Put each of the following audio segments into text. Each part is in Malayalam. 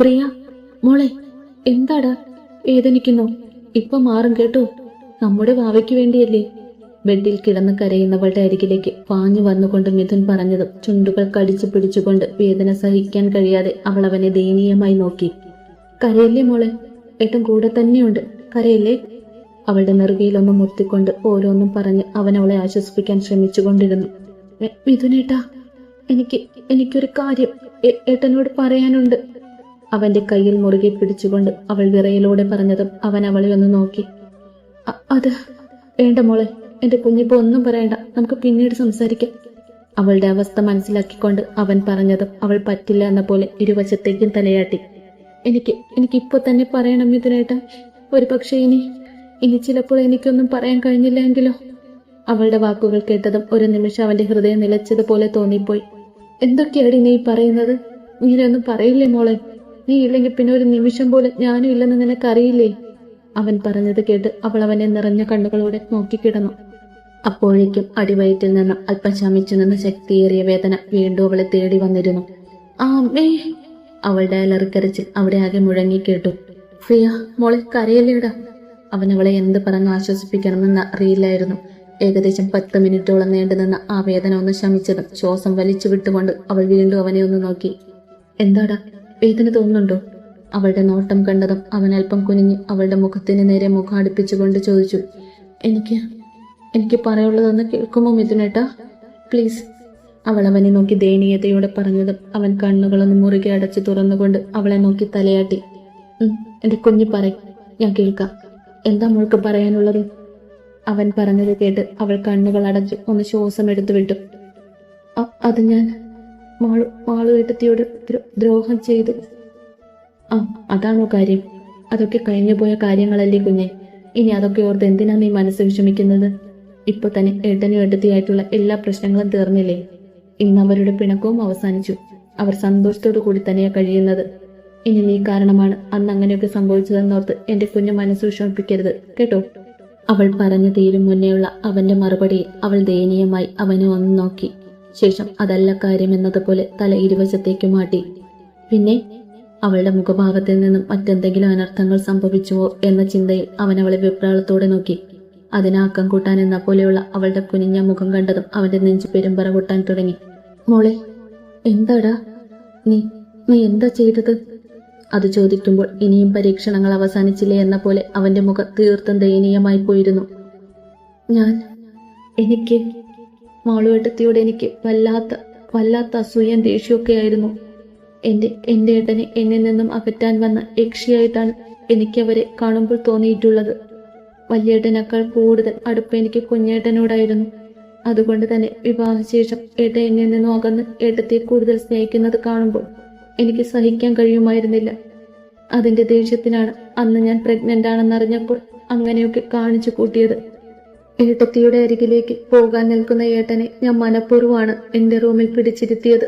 പ്രിയ മോളെ എന്താടാ? വേദനിക്കുന്നു? ഇപ്പൊ മാറും കേട്ടോ. നമ്മുടെ വാവയ്ക്ക് വേണ്ടിയല്ലേ? ബെഡിൽ കിടന്ന് കരയുന്നവളുടെ അരികിലേക്ക് പാഞ്ഞു വന്നുകൊണ്ട് മിഥുൻ പറഞ്ഞതും ചുണ്ടുകൾ കടിച്ചു പിടിച്ചുകൊണ്ട് വേദന സഹിക്കാൻ കഴിയാതെ അവൾ അവനെ ദയനീയമായി നോക്കി. കരയല്ലേ മോളെ? ഏട്ടൻ കൂടെ തന്നെയുണ്ട്. കരയല്ലേ? അവളുടെ നെറുകയിലൊന്ന് മുത്തിക്കൊണ്ട് ഓരോന്നും പറഞ്ഞ് അവൻ അവളെ ആശ്വസിപ്പിക്കാൻ ശ്രമിച്ചുകൊണ്ടിരുന്നു. "മി- മിഥുനേട്ടാ എനിക്ക് എനിക്കൊരു കാര്യം ഏട്ടനോട് പറയാനുണ്ട്. അവന്റെ കയ്യിൽ മുറുകെ പിടിച്ചുകൊണ്ട് അവൾ വിറയിലൂടെ പറഞ്ഞതും അവൻ അവളെ ഒന്ന് നോക്കി. "അ- അത് വേണ്ട മോളെ എന്റെ കുഞ്ഞിപ്പോ ഒന്നും പറയണ്ട നമുക്ക് പിന്നീട് സംസാരിക്കാം. അവളുടെ അവസ്ഥ മനസ്സിലാക്കിക്കൊണ്ട് അവൻ പറഞ്ഞതും അവൾ പറ്റില്ല എന്ന പോലെ ഇരുവശത്തേക്കും തലയാട്ടി. എനിക്ക് എനിക്ക് തന്നെ പറയണം ഇതിനേട്ട ഒരു പക്ഷേ ഇനി ഇനി ചിലപ്പോൾ എനിക്കൊന്നും പറയാൻ കഴിഞ്ഞില്ല എങ്കിലോ അവളുടെ വാക്കുകൾ കേട്ടതും ഒരു നിമിഷം അവന്റെ ഹൃദയം നിലച്ചതുപോലെ തോന്നിപ്പോയി. എന്തൊക്കെയാണ് നീ പറയുന്നത്? നീനൊന്നും പറയില്ലേ മോളെ? നീ ഇല്ലെങ്കിൽ പിന്നെ ഒരു നിമിഷം പോലും ഞാനും ഇല്ലെന്ന് നിനക്കറിയില്ലേ? അവൻ പറഞ്ഞത് കേട്ട് അവൾ അവനെ നിറഞ്ഞ കണ്ണുകളോടെ നോക്കിക്കിടന്നു. അപ്പോഴേക്കും അടിവയറ്റിൽ നിന്ന് അല്പം ശമിച്ചു നിന്ന ശക്തിയേറിയ വേദന വീണ്ടും അവളെ തേടി വന്നിരുന്നു. ആമേ അവളുടെ അലറിക്കരച്ചിൽ അവിടെ ആകെ മുഴങ്ങി കേട്ടു ഫിയ മോളെ കരയല്ലേടാ? അവൻ അവളെ എന്ത് പറഞ്ഞ് ആശ്വസിപ്പിക്കണമെന്ന് അറിയില്ലായിരുന്നു. ഏകദേശം പത്ത് മിനിറ്റോളം നീണ്ടു നിന്ന് ആ വേദന ഒന്ന് ശമിച്ചതും ശ്വാസം വലിച്ചു വിട്ടുകൊണ്ട് അവൾ വീണ്ടും അവനെ ഒന്ന് നോക്കി. എന്താടാ? വേദന തോന്നുന്നുണ്ടോ? അവളുടെ നോട്ടം കണ്ടതും അവൻ അല്പം കുനിഞ്ഞ് അവളുടെ മുഖത്തിന് നേരെ മുഖം അടുപ്പിച്ചുകൊണ്ട് ചോദിച്ചു എനിക്ക് എനിക്ക് പറയാനുള്ളതൊന്ന് കേൾക്കുമോ മിഥുനേട്ടാ? പ്ലീസ്. അവൾ അവനെ നോക്കി ദയനീയതയോടെ പറഞ്ഞതും അവൻ കണ്ണുകളൊന്ന് മുറുകെ അടച്ച് തുറന്നുകൊണ്ട് അവളെ നോക്കി തലയാട്ടി "ഉം, എന്റെ കുഞ്ഞു പറ ഞാൻ കേൾക്കാം. എന്താ മോൾക്ക് പറയാനുള്ളത്? അവൻ പറഞ്ഞത് കേട്ട് അവൾ കണ്ണുകൾ അടച്ച് ഒന്ന് ശ്വാസം എടുത്തു വിട്ടു "അ- അത് ഞാൻ മാളു മാളുവേട്ടത്തിയോട് ദ്രോഹം ചെയ്തു. ആ അതാണോ കാര്യം. അതൊക്കെ കഴിഞ്ഞു പോയ കാര്യങ്ങളല്ലേ കുഞ്ഞെ. ഇനി അതൊക്കെ ഓർത്ത് എന്തിനാ നീ മനസ്സ് വിഷമിക്കുന്നത്? ഇപ്പൊ തന്നെ ഏട്ടനും ഏട്ടത്തിയായിട്ടുള്ള എല്ലാ പ്രശ്നങ്ങളും തീർന്നില്ലേ? ഇന്ന് അവരുടെ പിണക്കവും അവസാനിച്ചു. അവർ സന്തോഷത്തോടു കൂടി തന്നെയാ കഴിയുന്നത്. ഇനി നീ കാരണമാണ് അന്ന് അങ്ങനെയൊക്കെ സംഭവിച്ചതെന്നോർത്ത് എന്റെ കുഞ്ഞു മനസ്സ് വിഷമിപ്പിക്കരുത് കേട്ടോ? അവൾ പറഞ്ഞു തീരും മുന്നേയുള്ള അവന്റെ മറുപടിയിൽ അവൾ ദയനീയമായി അവനെ ഒന്ന് നോക്കി. ശേഷം അതല്ല കാര്യം എന്നതുപോലെ തല ഇരുവശത്തേക്ക് മാറ്റി. പിന്നെ അവളുടെ മുഖഭാവത്തിൽ നിന്നും മറ്റെന്തെങ്കിലും അനർത്ഥങ്ങൾ സംഭവിച്ചുവോ എന്ന ചിന്തയിൽ അവൻ അവളെ വിപ്രാളത്തോടെ നോക്കി. അതിനാക്കം കൂട്ടാൻ എന്ന പോലെയുള്ള അവളുടെ കുനിഞ്ഞ മുഖം കണ്ടതും അവന്റെ നെഞ്ചു പെരുമ്പറ കൂട്ടാൻ തുടങ്ങി. മോളെ എന്താടാ? നീ നീ എന്താ ചെയ്തത്? അത് ചോദിക്കുമ്പോൾ ഇനിയും പരീക്ഷണങ്ങൾ അവസാനിച്ചില്ലേ എന്ന പോലെ അവന്റെ മുഖം തീർത്തും ദയനീയമായി പോയിരുന്നു. ഞാൻ എനിക്ക് മാളുവേട്ടത്തിയോട് എനിക്ക് വല്ലാത്ത വല്ലാത്ത അസൂയം ദേഷ്യമൊക്കെ ആയിരുന്നു. എന്റെ എന്റെ ഏട്ടനെ എന്നിൽ നിന്നും അകറ്റാൻ വന്ന യക്ഷിയായിട്ടാണ് എനിക്ക് അവരെ കാണുമ്പോൾ തോന്നിയിട്ടുള്ളത്. വലിയേട്ടനേക്കാൾ കൂടുതൽ അടുപ്പ് എനിക്ക് കുഞ്ഞേട്ടനോടായിരുന്നു. അതുകൊണ്ട് തന്നെ വിവാഹശേഷം ഏട്ടൻ എന്നിൽ നിന്നും അകന്ന് ഏട്ടത്തെ കൂടുതൽ സ്നേഹിക്കുന്നത് കാണുമ്പോൾ എനിക്ക് സഹിക്കാൻ കഴിയുമായിരുന്നില്ല. അതിന്റെ ദേഷ്യത്തിനാണ് അന്ന് ഞാൻ പ്രഗ്നന്റ് ആണെന്നറിഞ്ഞപ്പോൾ അങ്ങനെയൊക്കെ കാണിച്ചു കൂട്ടിയത്. ഏട്ടത്തിയുടെ അരികിലേക്ക് പോകാൻ നിൽക്കുന്ന ഏട്ടനെ ഞാൻ മനഃപൂർവമാണ് എന്റെ റൂമിൽ പിടിച്ചിരുത്തിയത്.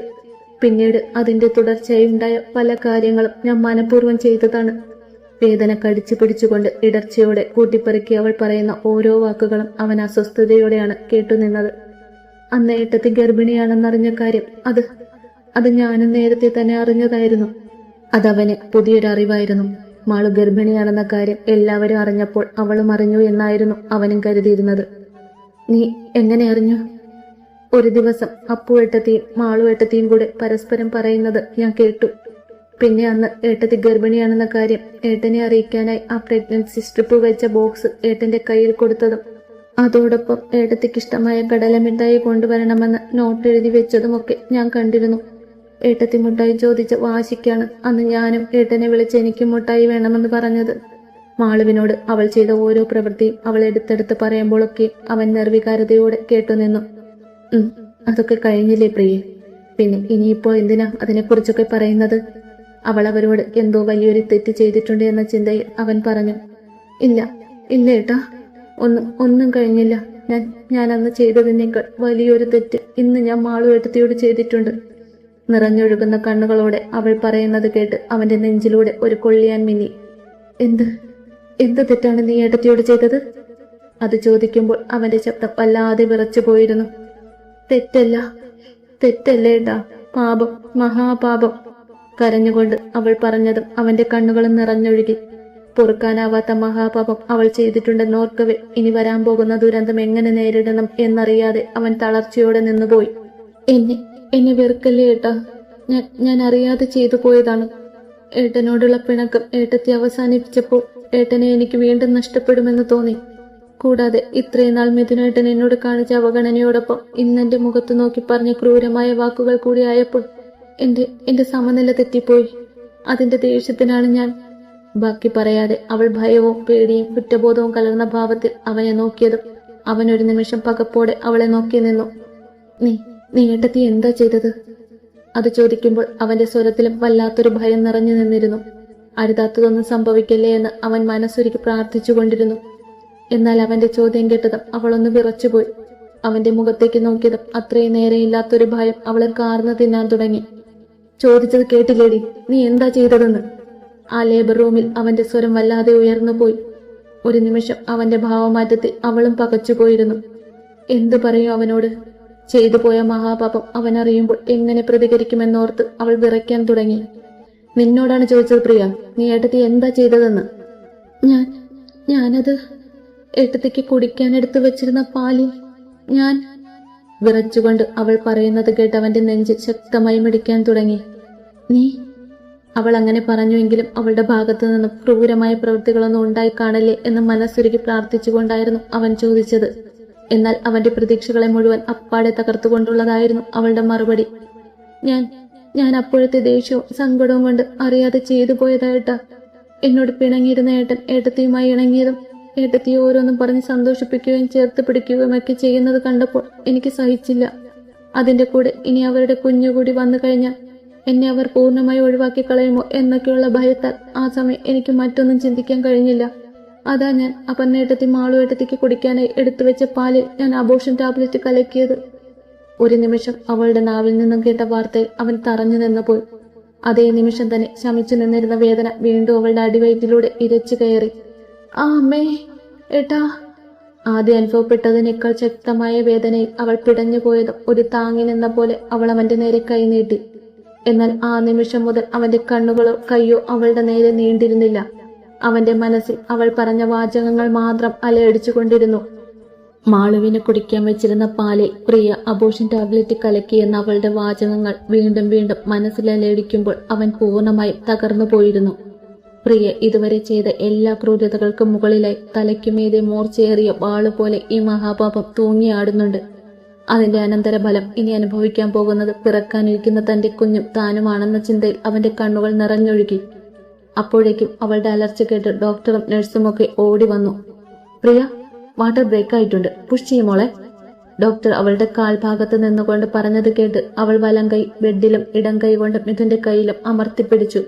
പിന്നീട് അതിന്റെ തുടർച്ചയായി ഉണ്ടായ പല കാര്യങ്ങളും ഞാൻ മനഃപൂർവം ചെയ്തതാണ്. വേദന കടിച്ചു പിടിച്ചുകൊണ്ട് ഇടർച്ചയോടെ കൂട്ടിപ്പെറുക്കി അവൾ പറയുന്ന ഓരോ വാക്കുകളും അവൻ അസ്വസ്ഥതയോടെയാണ് കേട്ടുനിന്നത് അന്ന് ഏട്ടത്തി ഗർഭിണിയാണെന്നറിഞ്ഞ കാര്യം അത് അത് ഞാനും നേരത്തെ തന്നെ അറിഞ്ഞതായിരുന്നു. അതവന് പുതിയൊരു അറിവായിരുന്നു മാളു ഗർഭിണിയാണെന്ന കാര്യം എല്ലാവരും അറിഞ്ഞപ്പോൾ അവളും അറിഞ്ഞു എന്നായിരുന്നു അവനും കരുതിയിരുന്നത്. നീ എങ്ങനെ അറിഞ്ഞു? ഒരു ദിവസം അപ്പു ഏട്ടത്തിയും മാളു ഏട്ടത്തെയും കൂടെ പരസ്പരം പറയുന്നത് ഞാൻ കേട്ടു. പിന്നെ അന്ന് ഏട്ടത്തി ഗർഭിണിയാണെന്ന കാര്യം ഏട്ടനെ അറിയിക്കാനായി ആ പ്രഗ്നൻസി സ്ട്രിപ്പ് വെച്ച ബോക്സ് ഏട്ടന്റെ കയ്യിൽ കൊടുത്തതും അതോടൊപ്പം ഏട്ടത്തിക്ക് ഇഷ്ടമായ കടലമിഠായി കൊണ്ടുവരണമെന്ന് നോട്ട് എഴുതി വെച്ചതുമൊക്കെ ഞാൻ കണ്ടിരുന്നു. ഏട്ടത്തി മുട്ടായി ചോദിച്ച വാശിക്കാണ്. അന്ന് ഞാനും ഏട്ടനെ വിളിച്ച് എനിക്ക് മുട്ടായി വേണമെന്ന് പറഞ്ഞത്. മാളുവിനോട് അവൾ ചെയ്ത ഓരോ പ്രവൃത്തിയും അവൾ എടുത്തെടുത്ത് പറയുമ്പോഴൊക്കെ അവൻ നിർവികാരതയോടെ കേട്ടുനിന്നു. അതൊക്കെ കഴിഞ്ഞില്ലേ പ്രിയെ? പിന്നെ ഇനിയിപ്പോ എന്തിനാ അതിനെക്കുറിച്ചൊക്കെ പറയുന്നത്? അവൾ അവരോട് എന്തോ വലിയൊരു തെറ്റ് ചെയ്തിട്ടുണ്ട് എന്ന ചിന്തയിൽ അവൻ പറഞ്ഞു. ഇല്ല ഇല്ല ഏട്ടാ ഒന്നും ഒന്നും കഴിഞ്ഞില്ല. ഞാൻ ഞാൻ അന്ന് ചെയ്തതിനേക്കാൾ വലിയൊരു തെറ്റ് ഇന്ന് ഞാൻ മാളു എടുത്തിയോട് ചെയ്തിട്ടുണ്ട്. നിറഞ്ഞൊഴുകുന്ന കണ്ണുകളോടെ അവൾ പറയുന്നത് കേട്ട് അവന്റെ നെഞ്ചിലൂടെ ഒരു കൊള്ളിയാൻ മിന്നി. എന്ത്? എന്ത് തെറ്റാണ് നീ ഏട്ടത്തിയോട് ചെയ്തത്? അത് ചോദിക്കുമ്പോൾ അവന്റെ ശബ്ദം വല്ലാതെ വിറച്ചു പോയിരുന്നു. തെറ്റല്ല തെറ്റല്ലേട്ടാ പാപം മഹാപാപം കരഞ്ഞുകൊണ്ട് അവൾ പറഞ്ഞതും അവന്റെ കണ്ണുകളും നിറഞ്ഞൊഴുകി. പൊറുക്കാനാവാത്ത മഹാപാപം അവൾ ചെയ്തിട്ടുണ്ടെന്ന് ഓർക്കവേ ഇനി വരാൻ പോകുന്ന ദുരന്തം എങ്ങനെ നേരിടണം എന്നറിയാതെ അവൻ തളർച്ചയോടെ നിന്നുപോയി. എന്നെ എന്നെ വെറുക്കല്ലേ ഏട്ടാ? ഞാൻ അറിയാതെ ചെയ്തു പോയതാണ്. ഏട്ടനോടുള്ള പിണക്കം ഏട്ടത്തെ അവസാനിപ്പിച്ചപ്പോൾ ഏട്ടനെ എനിക്ക് വീണ്ടും നഷ്ടപ്പെടുമെന്ന് തോന്നി. കൂടാതെ ഇത്രയും നാൾ മിഥുനേട്ടൻ എന്നോട് കാണിച്ച അവഗണനയോടൊപ്പം ഇന്നെന്റെ മുഖത്ത് നോക്കി പറഞ്ഞ ക്രൂരമായ വാക്കുകൾ കൂടി ആയപ്പോൾ എന്റെ എന്റെ സമനില തെറ്റിപ്പോയി. അതിന്റെ ദേഷ്യത്തിനാണ് ഞാൻ. ബാക്കി പറയാതെ അവൾ ഭയവും പേടിയും കുറ്റബോധവും കലർന്ന ഭാവത്തിൽ അവനെ നോക്കിയതും അവനൊരു നിമിഷം പകപ്പോടെ അവളെ നോക്കി നിന്നു. നീ നീ ഏട്ടത്തി എന്താ ചെയ്തത്? അത് ചോദിക്കുമ്പോൾ അവന്റെ സ്വരത്തിലും വല്ലാത്തൊരു ഭയം നിറഞ്ഞു നിന്നിരുന്നു. അരുതാത്തതൊന്നും സംഭവിക്കല്ലേ എന്ന് അവൻ മനസ്സൊരുക്കി പ്രാർത്ഥിച്ചുകൊണ്ടിരുന്നു എന്നാൽ അവന്റെ ചോദ്യം കേട്ടതും അവളൊന്ന് വിറച്ചുപോയി. അവന്റെ മുഖത്തേക്ക് നോക്കിയതും അത്രയും നേരെയില്ലാത്തൊരു ഭയം അവളെ കാർന്നു തിന്നാൻ തുടങ്ങി. ചോദിച്ചത് കേട്ടില്ലേടി? നീ എന്താ ചെയ്തതെന്ന്? ആ ലേബർ റൂമിൽ അവന്റെ സ്വരം വല്ലാതെ ഉയർന്നു പോയി. ഒരു നിമിഷം അവന്റെ ഭാവമാറ്റത്തിൽ അവളും പകച്ചുപോയിരുന്നു. എന്തു പറയും അവനോട്? ചെയ്തു പോയ മഹാപാപം അവൻ അറിയുമ്പോൾ എങ്ങനെ പ്രതികരിക്കുമെന്നോർത്ത് അവൾ വിറയ്ക്കാൻ തുടങ്ങി. നിന്നോടാണ് ചോദിച്ചത് പ്രിയ നീ ഏട്ടത്തി എന്താ ചെയ്തതെന്ന്? ഞാൻ ഞാനത് ഏട്ടത്തിക്ക് കുടിക്കാൻ എടുത്തു വെച്ചിരുന്ന പാലിൽ ഞാൻ വിറച്ചുകൊണ്ട് അവൾ പറയുന്നത് കേട്ട് അവന്റെ നെഞ്ച് ശക്തമായി മിടിക്കാൻ തുടങ്ങി. നീ അവൾ അങ്ങനെ പറഞ്ഞുവെങ്കിലും അവളുടെ ഭാഗത്തു നിന്നും ക്രൂരമായ പ്രവൃത്തികളൊന്നും ഉണ്ടായി കാണല്ലേ എന്ന് മനസ്സുരുകി പ്രാർത്ഥിച്ചുകൊണ്ടായിരുന്നു അവൻ ചോദിച്ചത്. എന്നാൽ അവന്റെ പ്രതീക്ഷകളെ മുഴുവൻ അപ്പാടെ തകർത്തുകൊണ്ടുള്ളതായിരുന്നു അവളുടെ മറുപടി. ഞാൻ ഞാൻ അപ്പോഴത്തെ ദേഷ്യവും സങ്കടവും കൊണ്ട് അറിയാതെ ചെയ്തു പോയതായിട്ടാ എന്നോട് പിണങ്ങിയിരുന്ന ഏട്ടൻ ഏട്ടത്തിയുമായി ഇണങ്ങിയതും ഏട്ടത്തിയെ ഓരോന്നും പറഞ്ഞ് സന്തോഷിപ്പിക്കുകയും ചേർത്ത് പിടിക്കുകയും ഒക്കെ ചെയ്യുന്നത് കണ്ടപ്പോൾ എനിക്ക് സഹിച്ചില്ല. അതിന്റെ കൂടെ ഇനി അവരുടെ കുഞ്ഞുകൂടി വന്നു കഴിഞ്ഞാൽ എന്നെ അവർ പൂർണമായി ഒഴിവാക്കി കളയുമോ എന്നൊക്കെയുള്ള ഭയത്താൽ ആ സമയം എനിക്ക് മറ്റൊന്നും ചിന്തിക്കാൻ കഴിഞ്ഞില്ല. അതാ ഞാൻ അപർണേട്ടത്തി മാളുവേട്ടത്തിക്ക് കുടിക്കാനായി എടുത്തു വെച്ച പാലിൽ ഞാൻ അബോഷൻ ടാബ്ലറ്റ് കലക്കിയത്. ഒരു നിമിഷം അവളുടെ നാവിൽ നിന്നും കേട്ട വാർത്തയിൽ അവൻ തറഞ്ഞു നിന്നപ്പോൾ അതേ നിമിഷം തന്നെ ശമിച്ചു നിന്നിരുന്ന വേദന വീണ്ടും അവളുടെ അടിവയറ്റിലൂടെ ഇരച്ചു കയറി. ആ അമ്മേ ഏട്ടാ. ആദ്യം അനുഭവപ്പെട്ടതിനേക്കാൾ ശക്തമായ വേദനയിൽ അവൾ പിടഞ്ഞു പോയതും ഒരു താങ്ങി നിന്ന പോലെ അവൾ അവന്റെ നേരെ കൈ നീട്ടി. എന്നാൽ ആ നിമിഷം മുതൽ അവന്റെ കണ്ണുകളോ കയ്യോ അവളുടെ നേരെ നീണ്ടിരുന്നില്ല. അവന്റെ മനസ്സിൽ അവൾ പറഞ്ഞ വാചകങ്ങൾ മാത്രം അലയടിച്ചുകൊണ്ടിരുന്നു. മാളുവിന് കുടിക്കാൻ വെച്ചിരുന്ന പാലിൽ പ്രിയ അബോഷൻ ടാബ്ലറ്റ് കലക്കിയെന്ന അവളുടെ വാചകങ്ങൾ വീണ്ടും വീണ്ടും മനസ്സിൽ അലയടിക്കുമ്പോൾ അവൻ പൂർണമായും തകർന്നു പോയിരുന്നു. പ്രിയ ഇതുവരെ ചെയ്ത എല്ലാ ക്രൂരതകൾക്കും മുകളിലായി തലയ്ക്കുമേതെ മൂർച്ചയേറിയ വാളുപോലെ ഈ മഹാപാപം തൂങ്ങിയാടുന്നുണ്ട്. അതിന്റെ അനന്തരഫലം ഇനി അനുഭവിക്കാൻ പോകുന്നത് പിറക്കാനിരിക്കുന്ന തന്റെ കുഞ്ഞും താനുമാണെന്ന ചിന്തയിൽ അവന്റെ കണ്ണുകൾ നിറഞ്ഞൊഴുകി. അപ്പോഴേക്കും അവളുടെ അലർച്ച കേട്ട് ഡോക്ടറും നഴ്സും ഒക്കെ ഓടി വന്നു. പ്രിയ വാട്ടർ ബ്രേക്ക് ആയിട്ടുണ്ട്. പുഷ് ചെയ്യുമോളെ ഡോക്ടർ അവളുടെ കാൽഭാഗത്ത് നിന്നുകൊണ്ട് പറഞ്ഞത് കേട്ട് അവൾ വലം കൈ ബെഡിലും ഇടം കൈ കൊണ്ട് മിഥുന്റെ കൈയിലും അമർത്തിപ്പിടിച്ചു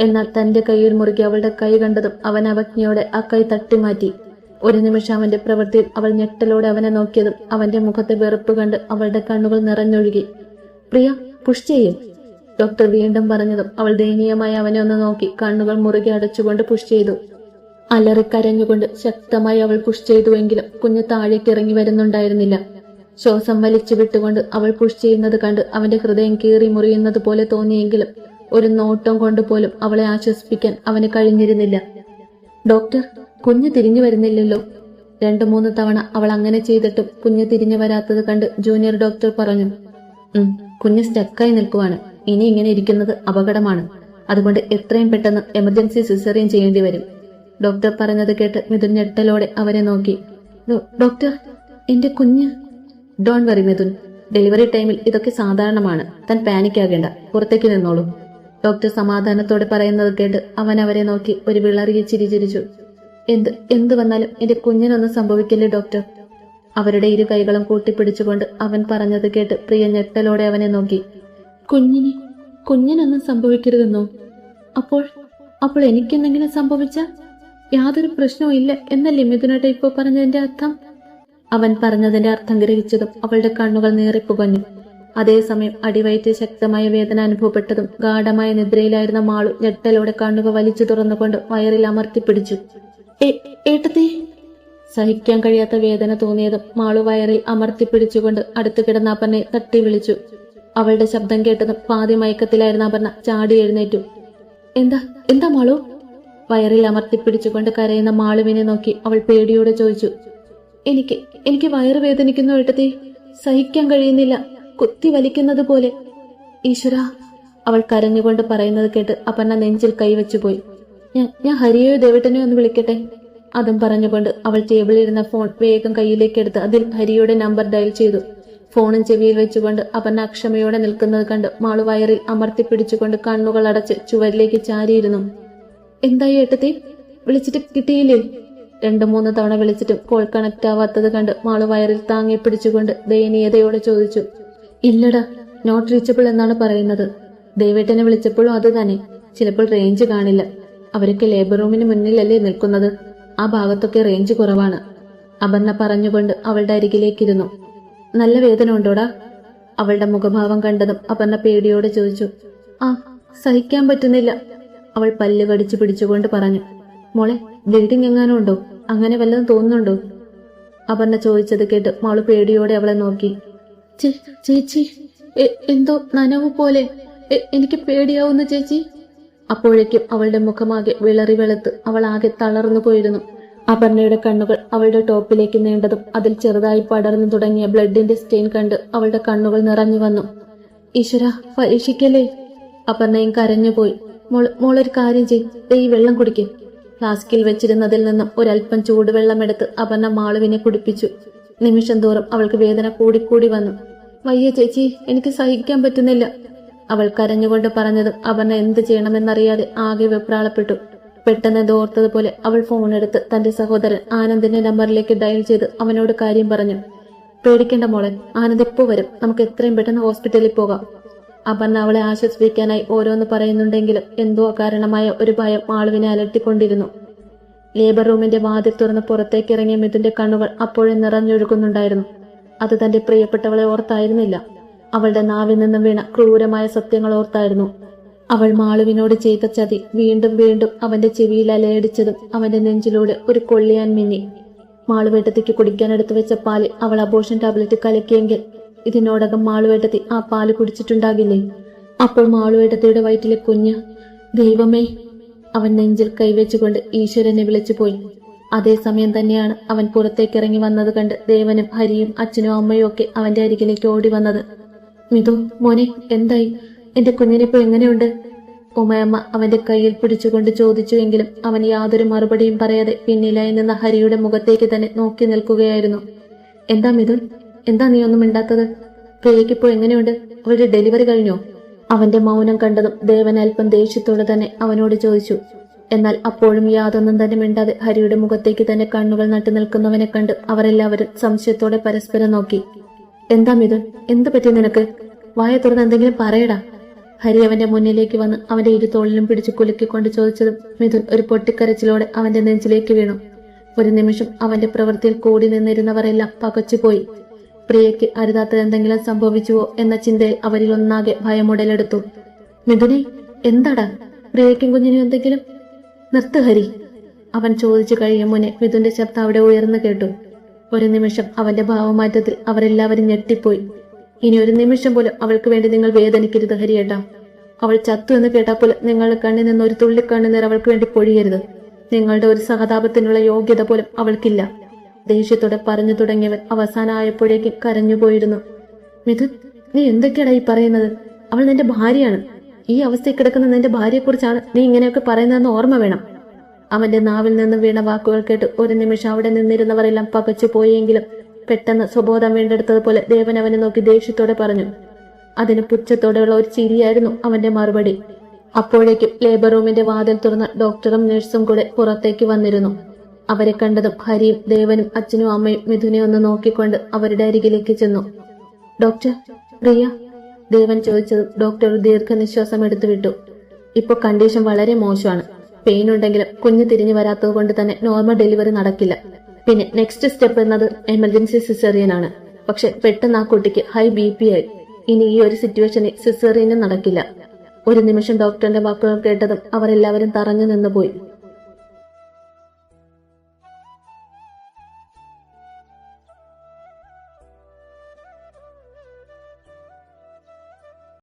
എന്നാൽ തന്റെ കൈയിൽ മുറുകി അവളുടെ കൈ കണ്ടതും അവൻ അവജ്ഞയോടെ ആ കൈ തട്ടിമാറ്റി. ഒരു നിമിഷം അവന്റെ പ്രവൃത്തിയിൽ അവൾ ഞെട്ടലോടെ അവനെ നോക്കിയതും അവന്റെ മുഖത്തെ വെറുപ്പ് കണ്ട് അവളുടെ കണ്ണുകൾ നിറഞ്ഞൊഴുകി. പ്രിയ പുഷ് ചെയ്യും. ഡോക്ടർ വീണ്ടും പറഞ്ഞതും അവൾ ദയനീയമായി അവനെ ഒന്ന് നോക്കി കണ്ണുകൾ മുറുകെ അടച്ചുകൊണ്ട് പുഷ് ചെയ്തു. അലറിക്കരഞ്ഞുകൊണ്ട് ശക്തമായി അവൾ പുഷ് ചെയ്തുവെങ്കിലും കുഞ്ഞ് താഴേക്ക് ഇറങ്ങി വരുന്നുണ്ടായിരുന്നില്ല. ശ്വാസം വലിച്ചു വിട്ടുകൊണ്ട് അവൾ പുഷ് ചെയ്യുന്നത് കണ്ട് അവന്റെ ഹൃദയം കീറി മുറിയുന്നത് പോലെ തോന്നിയെങ്കിലും ഒരു നോട്ടം കൊണ്ട് പോലും അവളെ ആശ്വസിപ്പിക്കാൻ അവന് കഴിഞ്ഞിരുന്നില്ല. ഡോക്ടർ കുഞ്ഞ് തിരിഞ്ഞു വരുന്നില്ലല്ലോ? രണ്ടു മൂന്ന് തവണ അവൾ അങ്ങനെ ചെയ്തിട്ടും കുഞ്ഞ് തിരിഞ്ഞു വരാത്തത് കണ്ട് ജൂനിയർ ഡോക്ടർ പറഞ്ഞു. "ഉം, കുഞ്ഞ് സ്റ്റക്കായി നിൽക്കുവാണ്. ഇനി ഇങ്ങനെ ഇരിക്കുന്നത് അപകടമാണ്. അതുകൊണ്ട് എത്രയും പെട്ടെന്ന് എമർജൻസി സിസറിയൻ ചെയ്യേണ്ടി വരും. ഡോക്ടർ പറഞ്ഞത് കേട്ട് മിഥുൻ ഞെട്ടലോടെ അവരെ നോക്കി. ഡോക്ടർ എന്റെ കുഞ്ഞ്. Don't worry Mithun. ഡെലിവറി ടൈമിൽ ഇതൊക്കെ സാധാരണമാണ്. താൻ പാനിക് ആകേണ്ട പുറത്തേക്ക് നിന്നോളൂ. ഡോക്ടർ സമാധാനത്തോടെ പറയുന്നത് കേട്ട് അവൻ അവരെ നോക്കി ഒരു വിളറിയ ചിരി ചിരിച്ചു. എന്ത് എന്ത് വന്നാലും എന്റെ കുഞ്ഞിനൊന്നും സംഭവിക്കില്ലേ ഡോക്ടർ? അവരുടെ ഇരു കൈകളും കൂട്ടിപ്പിടിച്ചുകൊണ്ട് അവൻ പറഞ്ഞത് കേട്ട് പ്രിയ ഞെട്ടലോടെ അവനെ നോക്കി. കുഞ്ഞിന് കുഞ്ഞിനൊന്നും സംഭവിക്കരുതെന്നോ? അപ്പോൾ അപ്പോൾ എനിക്കെന്തെങ്കിലും സംഭവിച്ച? യാതൊരു പ്രശ്നവും ഇല്ല എന്നല്ലേ മിഥുനേട്ട ഇപ്പോൾ പറഞ്ഞതിന്റെ അർത്ഥം? അവൻ പറഞ്ഞതിന്റെ അർത്ഥം ഗ്രഹിച്ചതും അവളുടെ കണ്ണുകൾ നീറിപ്പുകഞ്ഞു അതേസമയം അടിവയറ്റിൽ ശക്തമായ വേദന അനുഭവപ്പെട്ടതും ഗാഠമായ നിദ്രയിലായിരുന്ന മാളു ഞെട്ടലോടെ കണ്ണുകൾ വലിച്ചു തുറന്നുകൊണ്ട് വയറിൽ അമർത്തിപ്പിടിച്ചു "ഏ- ഏട്ടത്തി? സഹിക്കാൻ കഴിയാത്ത വേദന തോന്നിയതും മാളു വയറിൽ അമർത്തിപ്പിടിച്ചുകൊണ്ട് അടുത്തു കിടന്ന അപ്പനെ തട്ടി വിളിച്ചു. അവളുടെ ശബ്ദം കേട്ടതും പാതി മയക്കത്തിലായിരുന്ന അപർണ ചാടി എഴുന്നേറ്റു. എന്താ? എന്താ മാളു? വയറിൽ അമർത്തിപ്പിടിച്ചുകൊണ്ട് കരയുന്ന മാളുവിനെ നോക്കി അവൾ പേടിയോടെ ചോദിച്ചു. എനിക്ക് എനിക്ക് വയറ് വേദനിക്കുന്നു ഏട്ടത്തി. സഹിക്കാൻ കഴിയുന്നില്ല. കുത്തി വലിക്കുന്നത് പോലെ. ഈശ്വര അവൾ കരഞ്ഞുകൊണ്ട് പറയുന്നത് കേട്ട് അപർണ നെഞ്ചിൽ കൈവച്ചുപോയി ഞാൻ ഞാൻ ഹരിയോ ദേവട്ടനെയോ ഒന്ന് വിളിക്കട്ടെ? അതും പറഞ്ഞുകൊണ്ട് അവൾ ടേബിളിൽ ഇരുന്ന ഫോൺ വേഗം കയ്യിലേക്ക് എടുത്ത് അതിൽ ഹരിയുടെ നമ്പർ ഡയൽ ചെയ്തു. ഫോണും ചെവിയിൽ വെച്ചുകൊണ്ട് അപർണ അക്ഷമയോടെ നിൽക്കുന്നത് കണ്ട് മാളു വയറിൽ അമർത്തിപ്പിടിച്ചുകൊണ്ട് കണ്ണുകൾ അടച്ച് ചുവരിലേക്ക് ചാരിയിരുന്നു. എന്തായി ഏട്ടത്തി? വിളിച്ചിട്ട് കിട്ടിയില്ലേ? രണ്ടു മൂന്ന് തവണ വിളിച്ചിട്ടും കോൾ കണക്ട് ആവാത്തത് കണ്ട് മാളു വയറിൽ താങ്ങി പിടിച്ചുകൊണ്ട് ദയനീയതയോടെ ചോദിച്ചു. ഇല്ലട നോട്ട് റീച്ചബിൾ എന്നാണ് പറയുന്നത്. ദേവേട്ടനെ വിളിച്ചപ്പോഴും അത് തന്നെ. ചിലപ്പോൾ റേഞ്ച് കാണില്ല. അവരൊക്കെ ലേബർ റൂമിന് മുന്നിലല്ലേ നിൽക്കുന്നത്. ആ ഭാഗത്തൊക്കെ റേഞ്ച് കുറവാണ്. അപർണ പറഞ്ഞുകൊണ്ട് അവളുടെ അരികിലേക്കിരുന്നു. നല്ല വേദന ഉണ്ടോടാ? അവളുടെ മുഖഭാവം കണ്ടതും അപർണ പേടിയോടെ ചോദിച്ചു. ആ സഹിക്കാൻ പറ്റുന്നില്ല. അവൾ പല്ല് കടിച്ചു പിടിച്ചുകൊണ്ട് പറഞ്ഞു. മോളെ ബ്ലീഡിങ് എങ്ങാനും ഉണ്ടോ? അങ്ങനെ വല്ലതും തോന്നുന്നുണ്ടോ? അപർണ ചോദിച്ചത് കേട്ട് മോൾ പേടിയോടെ അവളെ നോക്കി. "ചേ- ചേച്ചി എന്തോ നനവ് പോലെ. എനിക്ക് പേടിയാവുന്നു ചേച്ചി. അപ്പോഴേക്കും അവളുടെ മുഖമാകെ വിളറി വെളുത്ത് അവൾ ആകെ തളർന്നു പോയിരുന്നു. അപർണയുടെ കണ്ണുകൾ അവളുടെ ടോപ്പിലേക്ക് നീണ്ടതും അതിൽ ചെറുതായി പടർന്നു തുടങ്ങിയ ബ്ലഡിന്റെ സ്റ്റെയിൻ കണ്ട് അവളുടെ കണ്ണുകൾ നിറഞ്ഞു വന്നു. ഈശ്വര പരീക്ഷിക്കല്ലേ? അപർണയും കരഞ്ഞുപോയി. മോൾ മോളൊരു കാര്യം ചെയ്. ഈ വെള്ളം കുടിക്കും. ഫ്ലാസ്കിൽ വെച്ചിരുന്നതിൽ നിന്നും ഒരൽപ്പം ചൂടുവെള്ളമെടുത്ത് അപർണ മാളുവിനെ കുടിപ്പിച്ചു. നിമിഷം തോറും അവൾക്ക് വേദന കൂടിക്കൂടി വന്നു. വയ്യ ചേച്ചി എനിക്ക് സഹിക്കാൻ പറ്റുന്നില്ല. അവൾ കരഞ്ഞുകൊണ്ട് പറഞ്ഞതും അപർണ എന്ത് ചെയ്യണമെന്നറിയാതെ ആകെ വെപ്രാളപ്പെട്ടു. പെട്ടെന്ന് ഓർത്തതുപോലെ അവൾ ഫോണെടുത്ത് തന്റെ സഹോദരൻ ആനന്ദിന്റെ നമ്പറിലേക്ക് ഡയൽ ചെയ്ത് അവനോട് കാര്യം പറഞ്ഞു. പേടിക്കേണ്ട മോളെ ആനന്ദ് ഇപ്പോ വരും. നമുക്ക് എത്രയും പെട്ടെന്ന് ഹോസ്പിറ്റലിൽ പോകാം. അപർണ അവളെ ആശ്വസിപ്പിക്കാനായി ഓരോന്ന് പറയുന്നുണ്ടെങ്കിലും എന്തോ അകാരണമായ ഒരു ഭയം ആളുവിനെ അലട്ടിക്കൊണ്ടിരുന്നു. ലേബർ റൂമിന്റെ വാതിൽ തുറന്ന് പുറത്തേക്ക് ഇറങ്ങിയ മിഥുന്റെ കണ്ണുകൾ അപ്പോഴും നിറഞ്ഞൊഴുകുന്നുണ്ടായിരുന്നു. അത് തന്റെ പ്രിയപ്പെട്ടവളെ ഓർത്തായിരുന്നില്ല. അവളുടെ നാവിൽ നിന്നും വീണ ക്രൂരമായ സത്യങ്ങൾ ഓർത്തായിരുന്നു. അവൾ മാളുവിനോട് ചെയ്ത ചതി വീണ്ടും വീണ്ടും അവന്റെ ചെവിയിൽ അലയടിച്ചതും അവന്റെ നെഞ്ചിലൂടെ ഒരു കൊള്ളിയാൻ മിന്നി. മാളുവേട്ടത്തിക്ക് കുടിക്കാൻ എടുത്തു വെച്ച പാൽ അവൾ അബോഷൻ ടാബ്ലറ്റ് കലക്കിയെങ്കിൽ ഇതിനോടകം മാളുവേട്ടത്തി ആ പാൽ കുടിച്ചിട്ടുണ്ടാകില്ലേ? അപ്പോൾ മാളുവേട്ടത്തിയുടെ വയറ്റിലെ കുഞ്ഞ് ദൈവമേ അവൻ നെഞ്ചിൽ കൈവച്ചുകൊണ്ട് ഈശ്വരനെ വിളിച്ചുപോയി അതേസമയം തന്നെയാണ് അവൻ പുറത്തേക്ക് ഇറങ്ങി വന്നത് കണ്ട് ദേവനും ഹരിയും അച്ഛനും അമ്മയും ഒക്കെ അവന്റെ അരികിലേക്ക് ഓടി വന്നത്. മിതു മോനെ എന്തായി? എന്റെ കുഞ്ഞിനിപ്പോ എങ്ങനെയുണ്ട്? ഉമയമ്മ അവന്റെ കയ്യിൽ പിടിച്ചുകൊണ്ട് ചോദിച്ചുവെങ്കിലും അവൻ യാതൊരു മറുപടിയും പറയാതെ പിന്നിലായി നിന്ന ഹരിയുടെ മുഖത്തേക്ക് തന്നെ നോക്കി നിൽക്കുകയായിരുന്നു. എന്താ മിഥുൻ? എന്താ നീ ഒന്നും മിണ്ടാത്തത്? പ്രിയയ്ക്കിപ്പോ എങ്ങനെയുണ്ട്? അവരുടെ ഡെലിവറി കഴിഞ്ഞോ? അവന്റെ മൗനം കണ്ടതും ദേവൻ അല്പം ദേഷ്യത്തോടെ തന്നെ അവനോട് ചോദിച്ചു. എന്നാൽ അപ്പോഴും യാതൊന്നും തന്നെ മിണ്ടാതെ ഹരിയുടെ മുഖത്തേക്ക് തന്നെ കണ്ണുകൾ നട്ടു നിൽക്കുന്നവനെ കണ്ട് അവരെല്ലാവരും സംശയത്തോടെ പരസ്പരം നോക്കി. എന്താ മിഥുൻ? എന്ത് പറ്റി നിനക്ക്? വായ തുറന്ന് എന്തെങ്കിലും പറയടാ. ഹരി അവന്റെ മുന്നിലേക്ക് വന്ന് അവന്റെ ഇരുതോളിലും പിടിച്ചു കുലുക്കിക്കൊണ്ട് ചോദിച്ചതും മിഥുൻ ഒരു പൊട്ടിക്കരച്ചിലോടെ അവന്റെ നെഞ്ചിലേക്ക് വീണു. ഒരു നിമിഷം അവന്റെ പ്രവൃത്തിയിൽ കൂടി നിന്നിരുന്നവരെല്ലാം പകച്ചുപോയി. പ്രിയയ്ക്ക് അരുതാത്തത് എന്തെങ്കിലും സംഭവിച്ചുവോ എന്ന ചിന്തയിൽ അവരിൽ ഒന്നാകെ ഭയമുടലെടുത്തു. മിഥുനെ എന്താടാ? പ്രിയയ്ക്കും കുഞ്ഞിനും എന്തെങ്കിലും? നിർത്ത് ഹരി. അവൻ ചോദിച്ചു കഴിയും മുന്നേ മിഥുന്റെ ശബ്ദം അവിടെ ഉയർന്നു കേട്ടു. ഒരു നിമിഷം അവന്റെ ഭാവമാറ്റത്തിൽ അവരെല്ലാവരും ഞെട്ടിപ്പോയി. ഇനി ഒരു നിമിഷം പോലും അവൾക്ക് വേണ്ടി നിങ്ങൾ വേദനിക്കരുത് ഹരിയേട്ട. അവൾ ചത്തു എന്ന് കേട്ടാൽ നിങ്ങൾ കണ്ണിൽ നിന്ന് ഒരു തുള്ളി കണ്ണുനീർ അവൾക്ക് വേണ്ടി പൊഴിയരുത്. നിങ്ങളുടെ ഒരു സഹതാപത്തിനുള്ള യോഗ്യത പോലും അവൾക്കില്ല. ദേഷ്യത്തോടെ പറഞ്ഞു തുടങ്ങിയവൻ അവസാനമായപ്പോഴേക്കും കരഞ്ഞുപോയിരുന്നു മിഥുൻ നീ എന്തൊക്കെയാടാ ഈ പറയുന്നത്? അവൾ നിന്റെ ഭാര്യയാണ്. ഈ അവസ്ഥയിൽ കിടക്കുന്ന നിന്റെ ഭാര്യയെക്കുറിച്ചാണ് നീ ഇങ്ങനെയൊക്കെ പറയുന്നതെന്ന് ഓർമ്മ വേണം. അവന്റെ നാവിൽ നിന്ന് വീണ വാക്കുകൾ കേട്ട് ഒരു നിമിഷം അവിടെ നിന്നിരുന്നവരെല്ലാം പകച്ചു പോയെങ്കിലും പെട്ടെന്ന് സ്വബോധം വീണ്ടെടുത്തതുപോലെ ദേവൻ അവനെ നോക്കി ദേഷ്യത്തോടെ പറഞ്ഞു. അതിന് പുച്ഛത്തോടെയുള്ള ഒരു ചിരിയായിരുന്നു അവന്റെ മറുപടി. അപ്പോഴേക്കും ലേബർ റൂമിന്റെ വാതിൽ തുറന്ന് ഡോക്ടറും നഴ്സും കൂടെ പുറത്തേക്ക് വന്നിരുന്നു. അവരെ കണ്ടതും ഹരിയും ദേവനും അച്ഛനും അമ്മയും മിഥുനെ ഒന്ന് നോക്കിക്കൊണ്ട് അവരുടെ അരികിലേക്ക് ചെന്നു. ഡോക്ടർ പ്രിയ ദേവൻ ചോദിച്ചതും ഡോക്ടർ ദീർഘനിശ്വാസം എടുത്തു വിട്ടു. ഇപ്പൊ കണ്ടീഷൻ വളരെ മോശമാണ്. പെയിൻ ഉണ്ടെങ്കിലും കുഞ്ഞ് തിരിഞ്ഞു വരാത്തത് കൊണ്ട് തന്നെ നോർമൽ ഡെലിവറി നടക്കില്ല. പിന്നെ നെക്സ്റ്റ് സ്റ്റെപ്പ് എന്നത് എമർജൻസി സിസേറിയൻ ആണ്. പക്ഷെ പെട്ടെന്ന് ആ കുട്ടിക്ക് ഹൈ ബി പി ആയി. ഇനി ഈ ഒരു സിറ്റുവേഷനിൽ സിസേറിയനും നടക്കില്ല. ഒരു നിമിഷം ഡോക്ടറിന്റെ വാക്കുകൾ കേട്ടതും അവരെല്ലാവരും തറഞ്ഞു നിന്നുപോയി.